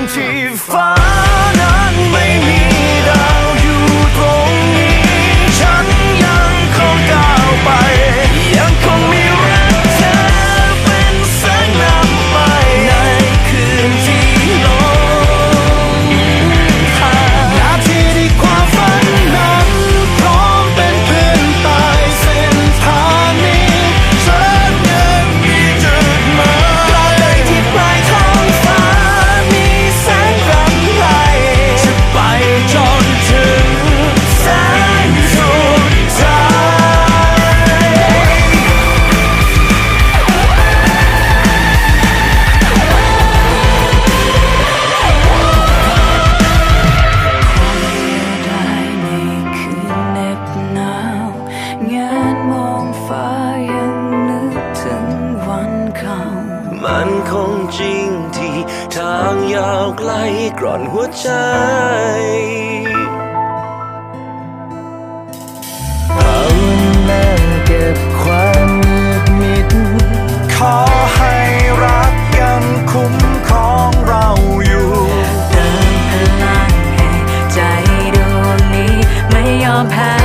นที่ฟ้ งานมองฟ้ายังนึกถึงวันเขามันคงจริงที่ทางยาวไกลกร่อนหัวใจภาวนาเก็บความมืดมิด ขอให้รักยังคุ้มของเราอยู่เติพลังให้ใจดวงนี้ไม่ยอมแพ้